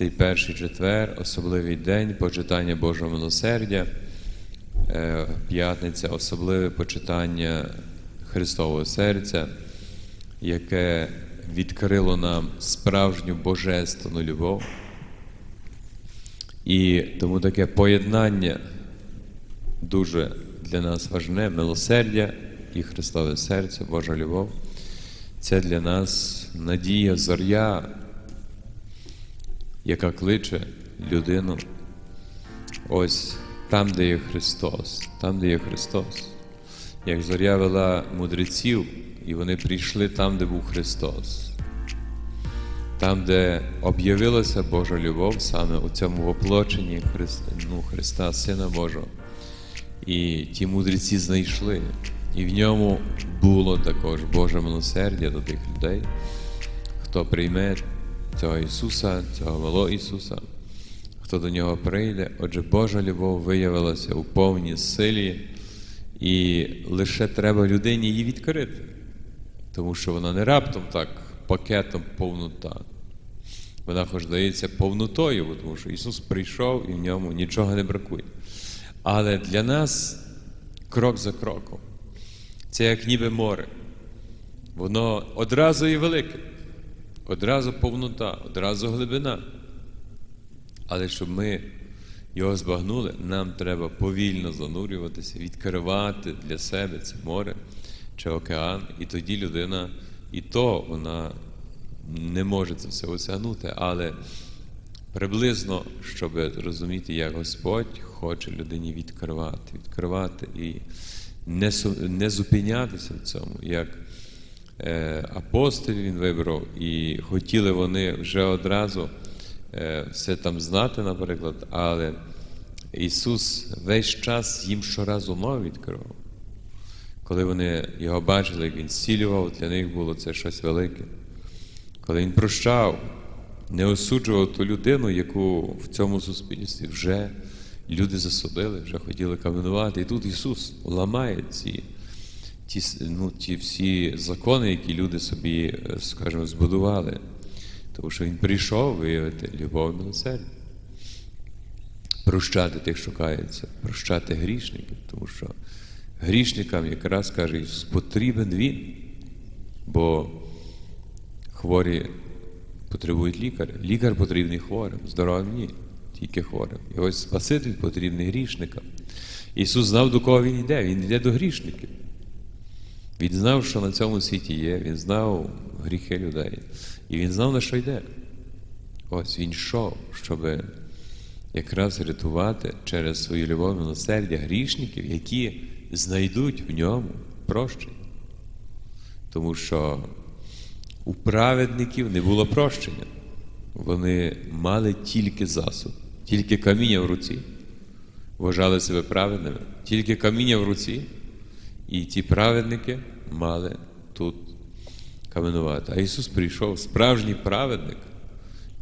цей перший четвер, особливий день почитання Божого милосердя, е, п'ятниця, особливе почитання Христового серця, яке відкрило нам справжню божественну любов. І тому таке поєднання дуже для нас важне милосердя і Христове серце, Божа любов. Це для нас надія, зоря, яка кличе людину. Ось там, де є Христос, там, де є Христос. Як зоря вела мудреців, і вони прийшли там, де був Христос. Там, де об'явилася Божа любов, саме у цьому воплоченні Христа, ну, Христа, Сина Божого. І ті мудреці знайшли. І в ньому було також Боже милосердя до тих людей, хто прийме цього Ісуса, цього малого Ісуса, хто до нього прийде. Отже, Божа любов виявилася у повній силі, і лише треба людині її відкрити, тому що вона не раптом так пакетом повнота. Вона хоч здається повнотою, тому що Ісус прийшов і в ньому нічого не бракує. Але для нас крок за кроком. Це як ніби море. Воно одразу і велике, одразу повнота, одразу глибина. Але щоб ми його збагнули, нам треба повільно занурюватися, відкривати для себе це море чи океан, і тоді людина, і то вона не може це все осягнути, але приблизно, щоб розуміти, як Господь хоче людині відкривати, відкривати і не, зупинятися в цьому, як апостолів він вибрав, і хотіли вони вже одразу е, все там знати, наприклад, але Ісус весь час їм щоразу нове відкривав. Коли вони його бачили, як він зцілював, для них було це щось велике. Коли він прощав, не осуджував ту людину, яку в цьому суспільстві вже люди засудили, вже хотіли каменувати. І тут Ісус ламає ці, ті, ну, ті всі закони, які люди собі, е, скажімо, збудували. Тому що Він прийшов виявити любов і милосердя. Прощати тих, що каються, прощати грішників, тому що грішникам якраз каже потрібен Він, бо хворі потребують лікаря. Лікар потрібний хворим, здоровим ні, тільки хворим. І ось Спаситель потрібний грішникам. Ісус знав, до кого Він йде, Він йде до грішників. Він знав, що на цьому світі є, Він знав гріхи людей. І Він знав, на що йде. Ось Він йшов, щоб якраз рятувати через свою любов і грішників, які знайдуть в ньому прощення. Тому що у праведників не було прощення. Вони мали тільки засуд, тільки каміння в руці, вважали себе праведними, тільки каміння в руці, і ті праведники мали тут каменувати. А Ісус прийшов, справжній праведник,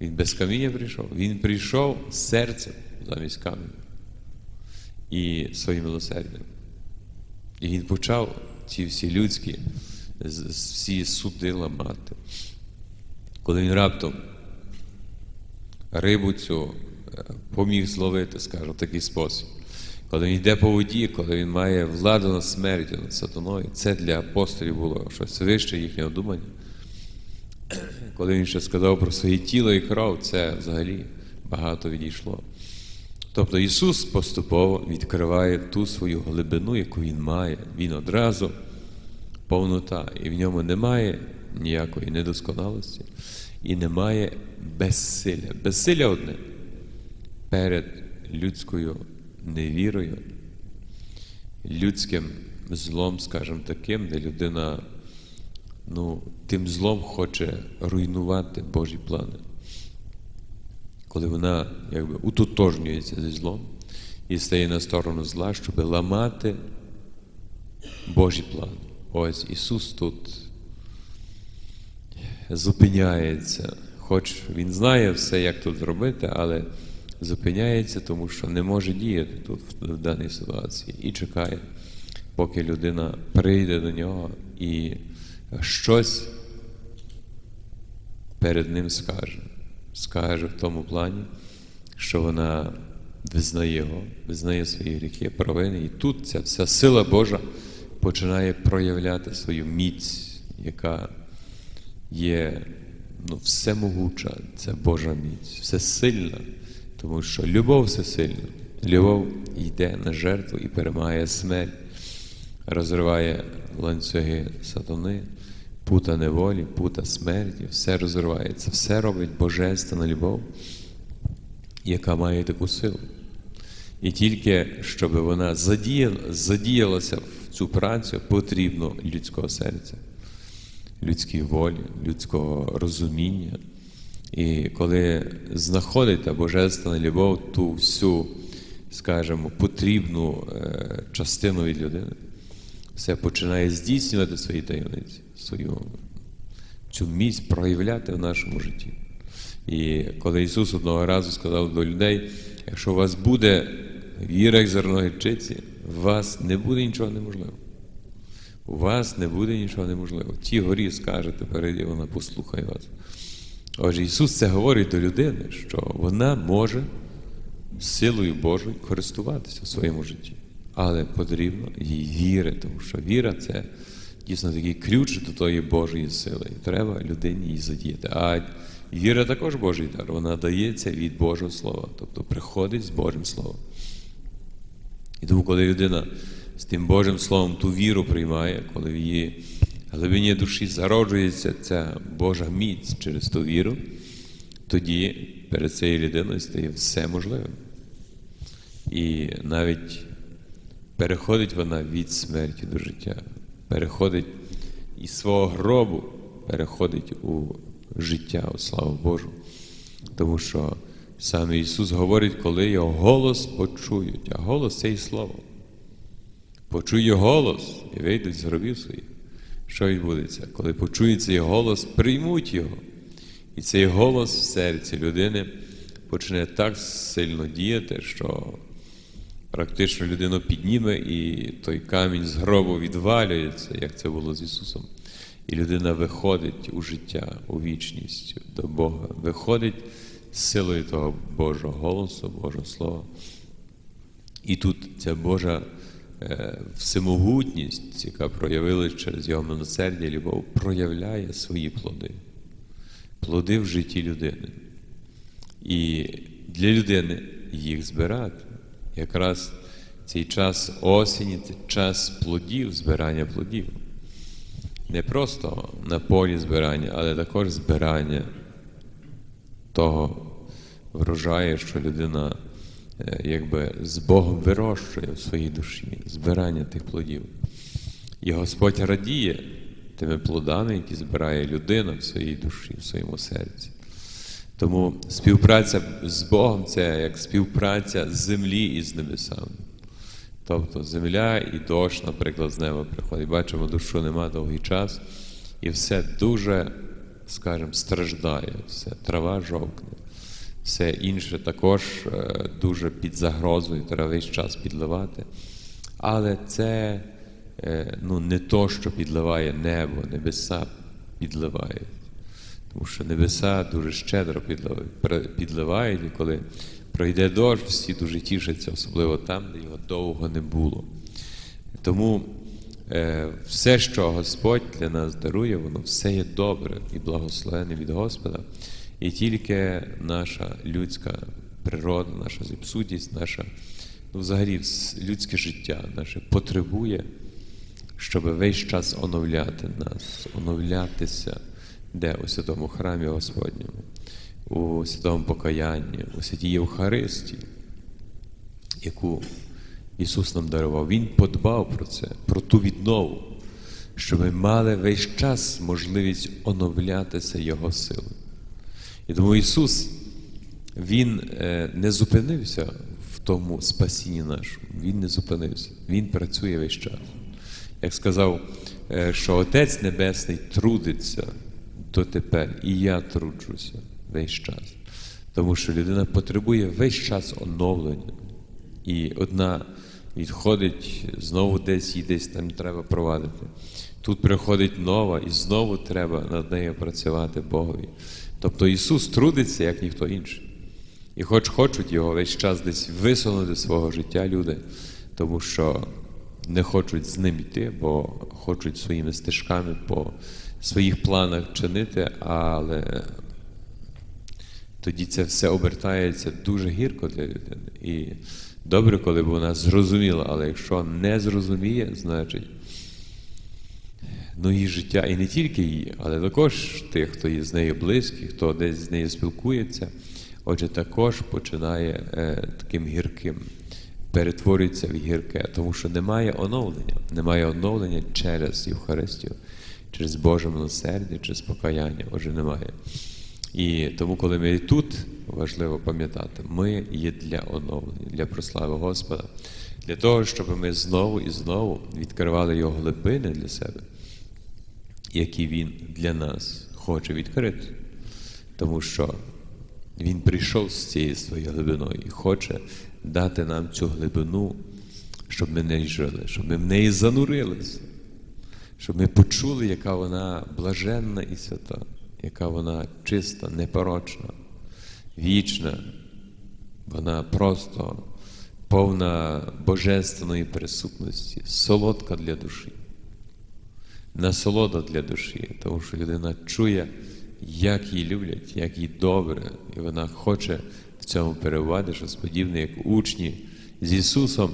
Він без каміння прийшов, Він прийшов серцем замість каменю і своїм милосердям. І Він почав ці всі людські всі суди ламати. Коли він раптом рибу цю е, поміг зловити, скажу, в такий спосіб. Коли він йде по воді, коли він має владу над смертю, над сатаною, це для апостолів було щось вище їхнього думання. Коли він ще сказав про своє тіло і кров, це взагалі багато відійшло. Тобто Ісус поступово відкриває ту свою глибину, яку Він має. Він одразу повнота, і в ньому немає ніякої недосконалості і немає безсилля. Безсилля одне перед людською невірою, людським злом, скажімо таким, де людина ну, тим злом хоче руйнувати Божі плани. Коли вона якби утотожнюється зі злом і стає на сторону зла, щоб ламати Божі плани. Ось Ісус тут зупиняється, хоч Він знає все, як тут зробити, але зупиняється, тому що не може діяти тут в даній ситуації і чекає, поки людина прийде до нього і щось перед ним скаже. скаже в тому плані, що вона визнає його, визнає свої гріхи, провини. І тут ця вся сила Божа починає проявляти свою міць, яка є ну, всемогуча, це Божа міць, всесильна, тому що любов всесильна. Любов йде на жертву і перемагає смерть, розриває ланцюги сатани, пута неволі, пута смерті, все розривається, все робить божественна любов, яка має таку силу. І тільки щоб вона задіялася в цю працю, потрібно людського серця, людської волі, людського розуміння. І коли знаходите божественна любов, ту всю, скажімо, потрібну е, частину від людини, все починає здійснювати свої таємниці, свою цю місць проявляти в нашому житті. І коли Ісус одного разу сказав до людей, якщо у вас буде віра як зерно гірчиці, у вас не буде нічого неможливого. У вас не буде нічого неможливого. Ті горі скажете, перейди, вона послухає вас. Отже, Ісус це говорить до людини, що вона може силою Божою користуватися в своєму житті. Але потрібно їй віри, тому що віра це дійсно такий ключ до тої Божої сили. І треба людині її задіяти. А віра також Божий дар, вона дається від Божого Слова, тобто приходить з Божим Словом. І тому, коли людина з тим Божим Словом ту віру приймає, коли в її глибині душі зароджується ця Божа міць через ту віру, тоді перед цією людиною стає все можливим. І навіть переходить вона від смерті до життя, переходить із свого гробу, переходить у життя, у славу Божу. Тому що саме Ісус говорить, коли його голос почують, а голос це і слово. Почує голос і вийдуть з гробів своїх. Що відбудеться? Коли почується його голос, приймуть його. І цей голос в серці людини почне так сильно діяти, що практично людину підніме, і той камінь з гробу відвалюється, як це було з Ісусом. І людина виходить у життя, у вічність до Бога, виходить з силою того Божого голосу, Божого Слова. І тут ця Божа всемогутність, яка проявилась через його милосердя любов, проявляє свої плоди, плоди в житті людини. І для людини їх збирати. Якраз цей час осені це час плодів, збирання плодів. Не просто на полі збирання, але також збирання того врожаю, що людина е, якби з Богом вирощує в своїй душі, збирання тих плодів. І Господь радіє тими плодами, які збирає людина в своїй душі, в своєму серці. Тому співпраця з Богом це як співпраця землі із небесами. Тобто земля і дощ, наприклад, з неба приходить. Бачимо, дощу нема довгий час, і все дуже, скажімо, страждає, все, трава жовкне, все інше також е, дуже під загрозою, треба весь час підливати. Але це е, ну, не то, що підливає небо, небеса підливають. Тому що небеса дуже щедро підливають, і коли пройде дощ, всі дуже тішаться, особливо там, де його довго не було. Тому е, все, що Господь для нас дарує, воно все є добре і благословене від Господа. І тільки наша людська природа, наша зіпсутість, наша, ну, взагалі, людське життя наше потребує, щоб весь час оновляти нас, оновлятися де у святому храмі Господньому, у святому покаянні, у святій Євхаристії, яку Ісус нам дарував. Він подбав про це, про ту віднову, щоб ми мали весь час можливість оновлятися Його силою. І тому Ісус, Він е, не зупинився в тому спасінні нашому, Він не зупинився, Він працює весь час. Як сказав, е, що Отець Небесний трудиться дотепер, і я труджуся весь час. Тому що людина потребує весь час оновлення. І одна відходить, знову десь їй десь там треба провадити. Тут приходить нова, і знову треба над нею працювати Богові. Тобто Ісус трудиться, як ніхто інший. І хоч хочуть його весь час десь висунути з свого життя люди, тому що не хочуть з ним йти, бо хочуть своїми стежками по своїх планах чинити, але тоді це все обертається дуже гірко для людини. І добре, коли б вона зрозуміла, але якщо не зрозуміє, значить ну, її життя, і не тільки її, але також тих, хто є з нею близький, хто десь з нею спілкується, отже, також починає е, таким гірким, перетворюється в гірке, тому що немає оновлення, немає оновлення через Євхаристію, через Боже милосердя, через покаяння, отже, немає. І тому, коли ми і тут, важливо пам'ятати, ми є для оновлення, для прослави Господа, для того, щоб ми знову і знову відкривали його глибини для себе, які Він для нас хоче відкрити. Тому що Він прийшов з цією своєю глибиною і хоче дати нам цю глибину, щоб ми не жили, щоб ми в неї занурилися, щоб ми почули, яка вона блаженна і свята, яка вона чиста, непорочна, вічна, вона просто повна божественної присутності, солодка для душі. Насолода для душі, тому що людина чує, як її люблять, як їй добре, і вона хоче в цьому перебувати, щось подібне, як учні з Ісусом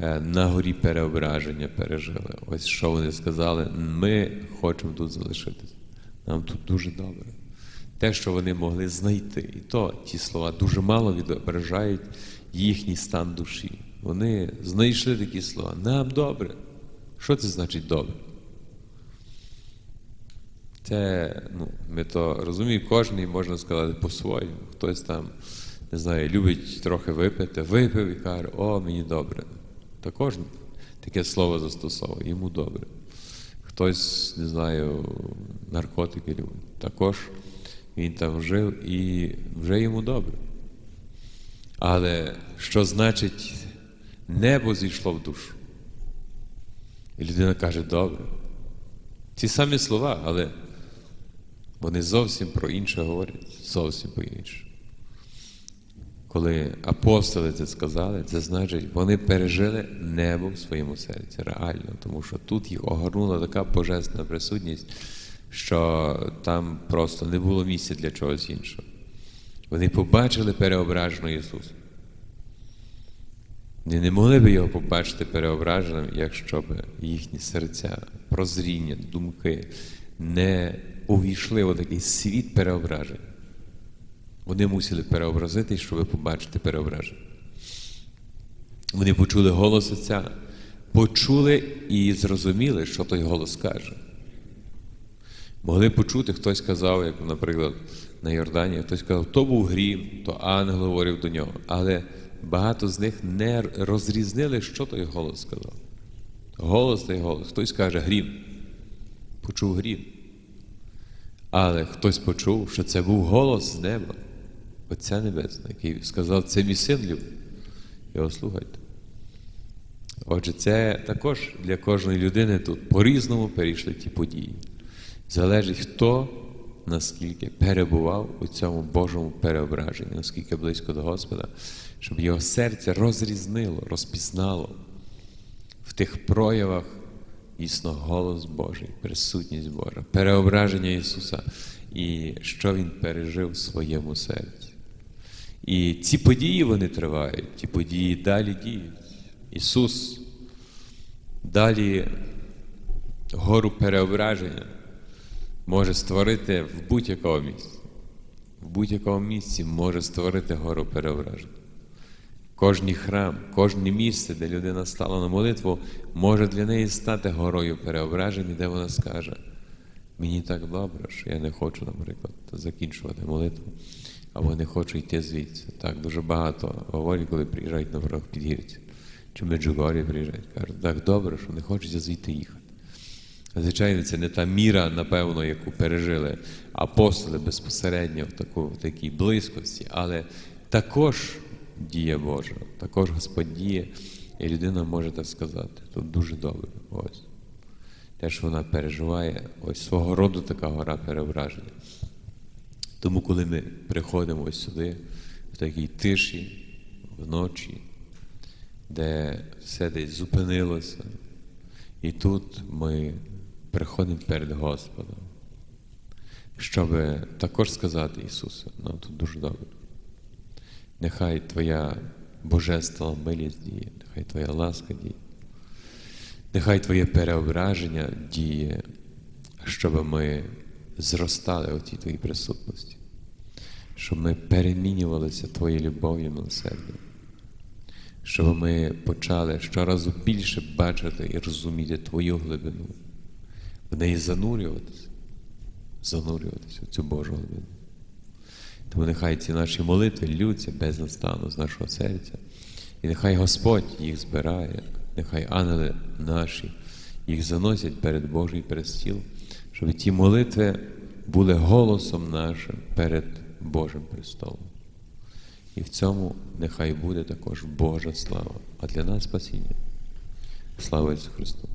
е, на горі переображення пережили. Ось що вони сказали: ми хочемо тут залишитися. Нам тут дуже добре. Те, що вони могли знайти, і то ті слова дуже мало відображають їхній стан душі. Вони знайшли такі слова. Нам добре. Що це значить добре? Це, ну, ми то розуміємо, кожен можна сказати по-своєму. Хтось там, не знаю, любить трохи випити, випив і каже, о, мені добре. Та кожен таке слово застосовує, йому добре. Хтось, не знаю, наркотики любить. Також він там жив і вже йому добре. Але що значить небо зійшло в душу? І людина каже, добре. Ці самі слова, але вони зовсім про інше говорять, зовсім по інше. Коли апостоли це сказали, це значить, вони пережили небо в своєму серці, реально, тому що тут їх огорнула така божественна присутність, що там просто не було місця для чогось іншого. Вони побачили переображеного Ісуса. Вони не могли б його побачити переображеним, якщо б їхні серця, прозріння, думки не увійшли в такий світ переображень. Вони мусили переобразити, щоб побачити переображення. Вони почули голос Отця, почули і зрозуміли, що той голос каже. Могли почути, хтось казав, як, наприклад, на Йордані, хтось казав, то був грім, то ангел говорив до нього. Але багато з них не розрізнили, що той голос сказав. Голос той голос. Хтось каже грім. Почув грім. Але хтось почув, що це був голос з неба, Отця Небесного, який сказав, це мій син любить. Його слухайте. Отже, це також для кожної людини тут по-різному перейшли ті події. Залежить, хто наскільки перебував у цьому Божому переображенні, наскільки близько до Господа, щоб його серце розрізнило, розпізнало в тих проявах дійсно голос Божий, присутність Божа, переображення Ісуса і що Він пережив в своєму серці. І ці події вони тривають, ті події далі діють. Ісус далі гору переображення може створити в будь-якому місці. В будь-якому місці може створити гору переображення. Кожний храм, кожне місце, де людина стала на молитву, може для неї стати горою переображення, де вона скаже, мені так добре, що я не хочу, наприклад, закінчувати молитву, або не хочу йти звідси. Так дуже багато говорять, коли приїжджають, наприклад, в Підгірці, чи Меджугорі приїжджають, кажуть, так добре, що не хочеться звідти їхати. Звичайно, це не та міра, напевно, яку пережили апостоли безпосередньо в, таку, в такій близькості, але також дія Божа, також Господь діє, і людина може так сказати. Тут дуже добре. Ось. Те, що вона переживає, ось свого роду така гора переображення. Тому, коли ми приходимо ось сюди, в такій тиші, вночі, де все десь зупинилося, і тут ми приходимо перед Господом, щоб також сказати Ісусу, нам тут дуже добре. Нехай Твоя божественна милість діє, нехай Твоя ласка діє, нехай Твоє переображення діє, щоб ми зростали у тій Твоїй присутності, щоб ми перемінювалися Твоєю любов'ю і милосердям, щоб ми почали щоразу більше бачити і розуміти Твою глибину, в неї занурюватися, занурюватися в цю Божу глибину. Тому нехай ці наші молитви ллються без настану з нашого серця. І нехай Господь їх збирає, нехай ангели наші їх заносять перед Божий престіл, щоб ті молитви були голосом нашим перед Божим престолом. І в цьому нехай буде також Божа слава, а для нас спасіння. Слава Ісусу Христу!